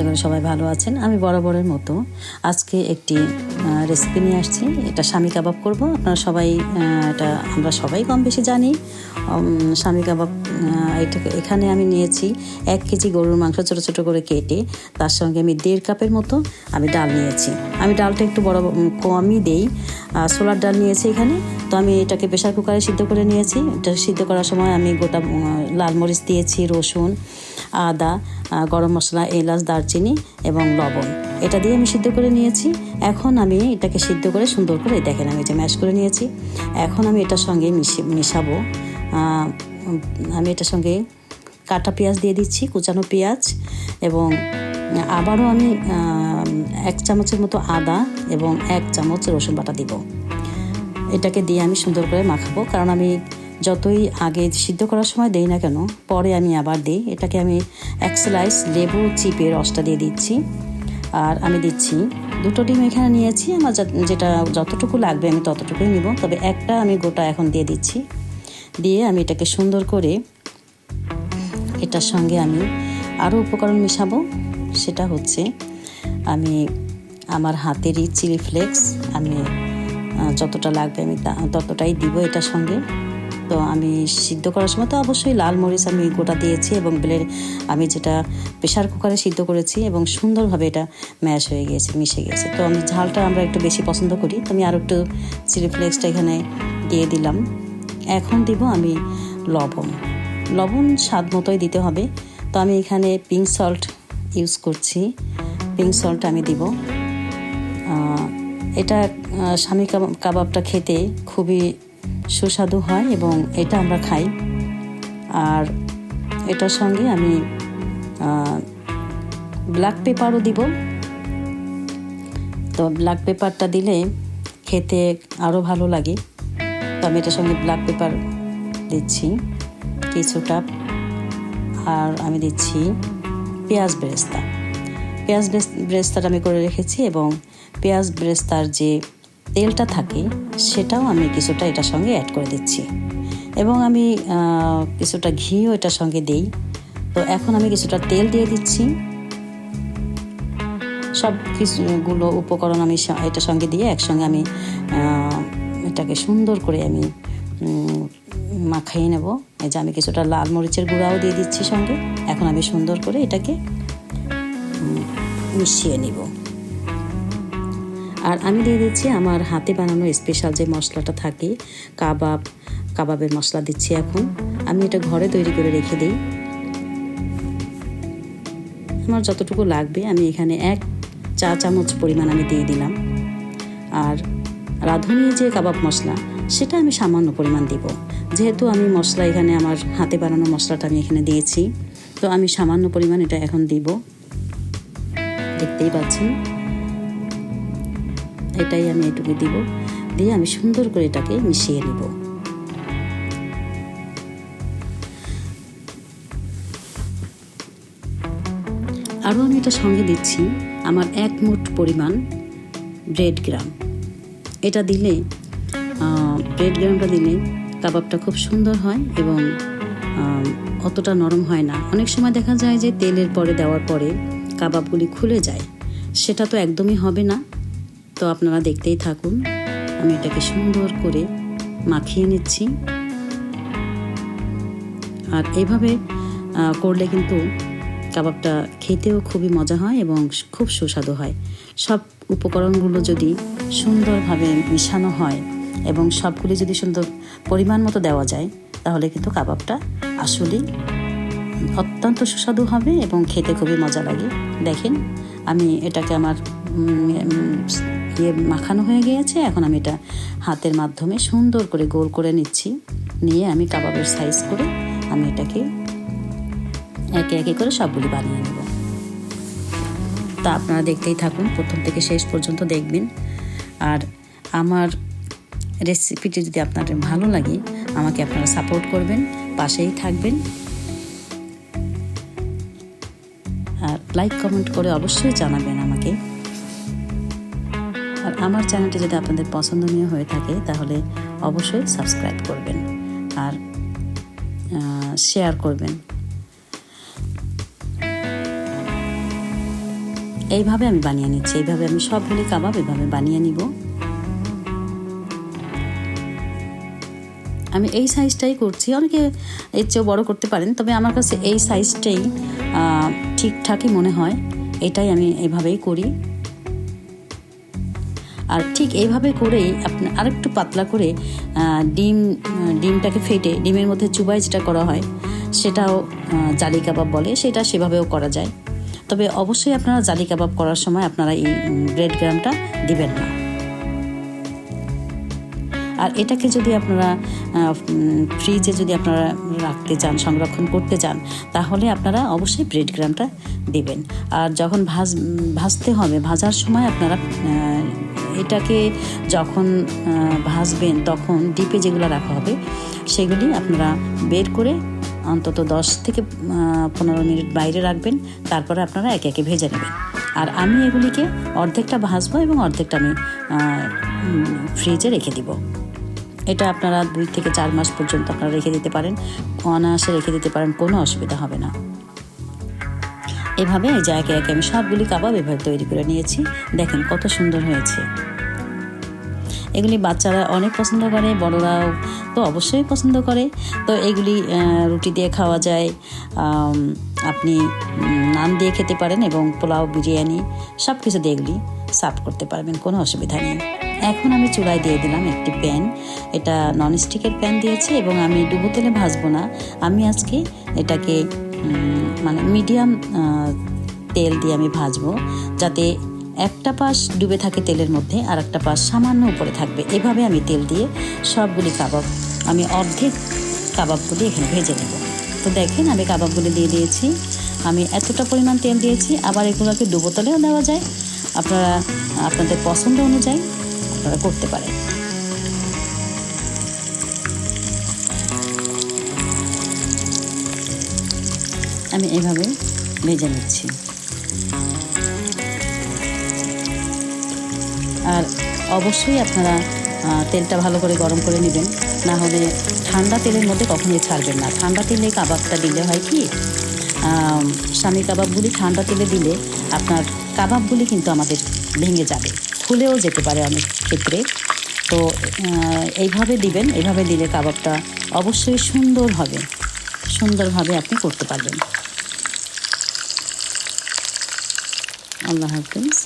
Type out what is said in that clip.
আশা করি সবাই ভালো আছেন। আমি বরাবরের মতো আজকে একটি রেসিপি নিয়ে আসছি। এটা স্বামী কাবাব করব। আপনারা সবাই এটা আমরা সবাই কম বেশি জানি স্বামী কাবাব আহ, এটা এখানে আমি নিয়েছি এক কেজি গরুর মাংস ছোটো ছোটো করে কেটে তার সঙ্গে আমি দেড় কাপের মতো আমি ডাল নিয়েছি। আমি ডালটা একটু বড় কমই দেই। সোলার ডাল নিয়েছি এখানে। তো আমি এটাকে প্রেশার কুকারে সিদ্ধ করে নিয়েছি। এটা সিদ্ধ করার সময় আমি গোটা লাল মরিচ দিয়েছি রসুন আদা গরম মশলা এলাচ দারচিনি এবং লবণ। এটা দিয়ে আমি সিদ্ধ করে নিয়েছি। এখন আমি এটাকে সিদ্ধ করে সুন্দর করে দেখেন আমি যে ম্যাশ করে নিয়েছি। এখন আমি এটার সঙ্গে মিশি মেশাবো। আমি এটার সঙ্গে কাটা পেঁয়াজ দিয়ে দিচ্ছি, কুচানো পেঁয়াজ এবং আবারও আমি এক চামচের মতো আদা এবং এক চামচ রসুন বাটা দিব। এটাকে দিয়ে আমি সুন্দর করে মাখাবো। কারণ আমি যতই আগে সিদ্ধ করার সময় দেই না কেন, পরে আমি আবার দিই। এটাকে আমি এক স্লাইস লেবু চিপে রসটা দিয়ে দিচ্ছি। আর আমি দিচ্ছি দুটো ডিম এখানে নিয়েছি। আমার যেটা যতটুকু লাগবে আমি ততটুকুই নিব। তবে একটা আমি গোটা এখন দিয়ে দিচ্ছি। দিয়ে আমি এটাকে সুন্দর করে এটার সঙ্গে আমি আরও উপকরণ মেশাবো। সেটা হচ্ছে আমি আমার হাতেরই চিলি ফ্লেক্স। আমি যতটা লাগবে আমি ততটাই দিব এটার সঙ্গে। তো আমি সিদ্ধ করার সময় তো অবশ্যই লাল মরিচ আমি গোটা দিয়েছি এবং বেলের, আমি যেটা প্রেশার কুকারে সিদ্ধ করেছি এবং সুন্দরভাবে এটা ম্যাশ হয়ে গিয়েছে, মিশে গেছে তো আমি ঝালটা আমরা একটু বেশি পছন্দ করি। তো আমি আরও একটু চিলি ফ্লেক্সটা এখানে দিয়ে দিলাম। এখন দিব আমি লবণ। লবণ স্বাদ মতোই দিতে হবে। তো আমি এখানে পিঙ্ক সল্ট ইউজ করছি। পিঙ্ক সল্ট আমি দিব। এটা স্বামী কাবাব কাবাবটা খেতে খুবই সুস্বাদু হয় এবং এটা আমরা খাই। আর এটার সঙ্গে আমি ব্ল্যাক পেপারও দিব। তো ব্ল্যাক পেপারটা দিলে খেতে আরও ভালো লাগে। তো আমি এটার সঙ্গে ব্ল্যাক পেপার দিচ্ছি কিছুটা। আর আমি দিচ্ছি পেঁয়াজ ব্রেস্তা। পেঁয়াজ বেরেস্তাটা আমি করে রেখেছি এবং পেঁয়াজ ব্রেস্তার যে তেলটা থাকে, সেটাও আমি কিছুটা এটার সঙ্গে অ্যাড করে দিচ্ছি। এবং আমি কিছুটা ঘিও এটার সঙ্গে দেই। তো এখন আমি কিছুটা তেল দিয়ে দিচ্ছি। সব কিছুগুলো উপকরণ আমি এটার সঙ্গে দিয়ে একসঙ্গে আমি এটাকে সুন্দর করে আমি মাখাইয়ে নেব। এই যে আমি কিছুটা লাল মরিচের গুঁড়াও দিয়ে দিচ্ছি সঙ্গে। এখন আমি সুন্দর করে এটাকে মিশিয়ে নিব। আর আমি দিয়ে দিচ্ছি আমার হাতে বানানো স্পেশাল যে মশলাটা থাকে, কাবাব, কাবাবের মশলা দিচ্ছি এখন। আমি এটা ঘরে তৈরি করে রেখে দিই। আমার যতটুকু লাগবে আমি এখানে এক চা চামচ পরিমাণ আমি দিয়ে দিলাম। আর রাঁধুনি যে কাবাব মশলা, সেটা আমি সামান্য পরিমাণ দিব। যেহেতু আমি মশলা এখানে আমার হাতে বানানো মশলাটা আমি এখানে দিয়েছি, তো আমি সামান্য পরিমাণ এটা এখন দিব। দেখতেই পাচ্ছেন? এটাই আমি এটুকু দিব। দিয়ে আমি সুন্দর করে এটাকে মিশিয়ে নিব। আরও আমি এটা সঙ্গে দিচ্ছি আমার এক মুঠ পরিমাণ ব্রেড গ্রাম। এটা দিলে ব্রেড গ্রামটা দিলে কাবাবটা খুব সুন্দর হয় এবং অতটা নরম হয় না। অনেক সময় দেখা যায় যে তেলের পরে দেওয়ার পরে কাবাবগুলি খুলে যায়। সেটা তো একদমই হবে না। তো আপনারা দেখতেই থাকুন। আমি এটাকে সুন্দর করে মাখিয়ে নিচ্ছি। আর এইভাবে আহ, করলে কিন্তু কাবাবটা খেতেও খুবই মজা হয় এবং খুব সুস্বাদু হয়। সব উপকরণগুলো যদি সুন্দরভাবে মিশানো হয় এবং সবগুলি যদি সুন্দর পরিমাণ মতো দেওয়া যায় তাহলে কিন্তু কাবাবটা আসলেই অত্যন্ত সুস্বাদু হবে এবং খেতে খুবই মজা লাগে। দেখেন আমি এটাকে আমার ইয়ে মাখানো হয়ে গিয়েছে। এখন আমি এটা হাতের মাধ্যমে সুন্দর করে গোল করে নিচ্ছি। নিয়ে আমি কাবাবের সাইজ করে আমি এটাকে একে একে করে সবগুলি বানিয়ে নেব। তা আপনারা দেখতেই থাকুন, প্রথম থেকে শেষ পর্যন্ত দেখবেন। আর আমার রেসিপিটি যদি আপনাদের ভালো লাগে, আমাকে আপনারা সাপোর্ট করবেন, পাশেই থাকবেন। আর লাইক কমেন্ট করে অবশ্যই জানাবেন আমাকে। আর আমার চ্যানেলটি যদি আপনাদের পছন্দনীয় হয়ে থাকে, তাহলে অবশ্যই সাবস্ক্রাইব করবেন আর শেয়ার করবেন। এইভাবে আমি বানিয়ে নিচ্ছি। এইভাবে আমি সবগুলি কাবাব এভাবে বানিয়ে নিব। আমি এই সাইজটাই করছি। অনেকে এর চেয়েও বড় করতে পারেন, তবে আমার কাছে এই সাইজটাই ঠিকঠাকই মনে হয়। এটাই আমি এইভাবেই করি। আর ঠিক এইভাবে করেই আপনি, আরেকটু পাতলা করে ডিম, ডিমটাকে ফেটে, ডিমের মধ্যে চুবাই যেটা করা হয়, সেটাও জালি কাবাব বলে, সেটা সেভাবেও করা যায়। তবে অবশ্যই আপনারা জালি কাবাব করার সময় আপনারা এই ব্রেড গ্রামটা দিবেন না। আর এটাকে যদি আপনারা ফ্রিজে যদি আপনারা রাখতে চান, সংরক্ষণ করতে চান, তাহলে আপনারা অবশ্যই ব্রেড গ্রামটা দেবেন। আর যখন ভাজ, ভাজতে হবে, ভাজার সময় আপনারা এটাকে যখন ভাজবেন, তখন ডিপে যেগুলো রাখা হবে, সেগুলি আপনারা বের করে অন্তত দশ থেকে পনেরো মিনিট বাইরে রাখবেন, তারপরে আপনারা একে একে ভেজে নেবেন। আর আমি এগুলিকে অর্ধেকটা ভাজবো এবং অর্ধেকটা আমি ফ্রিজে রেখে দিব। এটা আপনারা দুই থেকে চার মাস পর্যন্ত আপনারা রেখে দিতে পারেন। অনায়াসে রেখে দিতে পারেন, কোনো অসুবিধা হবে না। এভাবে এই যে একে একে আমি সবগুলি কাবাব এভাবে তৈরি করে নিয়েছি। দেখেন কত সুন্দর হয়েছে। এগুলি বাচ্চারা অনেক পছন্দ করে, বড়রাও তো অবশ্যই পছন্দ করে। তো এগুলি রুটি দিয়ে খাওয়া যায় আপনি নান দিয়ে খেতে পারেন এবং পোলাও, বিরিয়ানি সব কিছু দিয়ে এগুলি সার্ভ করতে পারবেন, কোনো অসুবিধা নেই। এখন আমি চুলায় দিয়ে দিলাম একটি প্যান। এটা ননস্টিকের প্যান দিয়েছি এবং আমি ডুবো তেলে ভাজবো না। আমি আজকে এটাকে মানে মিডিয়াম তেল দিয়ে আমি ভাজবো যাতে একটা পাশ ডুবে থাকে তেলের মধ্যে আর একটা পাশ সামান্য উপরে থাকবে। এভাবে আমি তেল দিয়ে সবগুলি কাবাব, আমি অর্ধেক কাবাবগুলি এখানে ভেজে নেব। তো দেখেন আমি কাবাবগুলি দিয়ে দিয়েছি। আমি এতটা পরিমাণ তেল দিয়েছি। আবার এগুলোকে ডুবো তেলেও দেওয়া যায়। আপনারা, আপনাদের পছন্দ অনুযায়ী আপনারা করতে পারেন। আমি এভাবে ভেজে নিচ্ছি। আর অবশ্যই আপনারা তেলটা ভালো করে গরম করে নেবেন। না হলে ঠান্ডা তেলের মধ্যে কখনোই ছাড়বেন না। ঠান্ডা তেলে কাবাবটা দিলে হয় কি স্বামী কাবাবগুলি ঠান্ডা তেলে দিলে আপনার কাবাবগুলি কিন্তু আমাদের ভেঙে যাবে। খুলেও যেতে পারে অনেক ক্ষেত্রে। তো এইভাবে দিবেন, এইভাবে দিলে কাবাবটা অবশ্যই সুন্দর হবে। সুন্দরভাবে আপনি করতে পারবেন। আল্লাহ হাফিজ।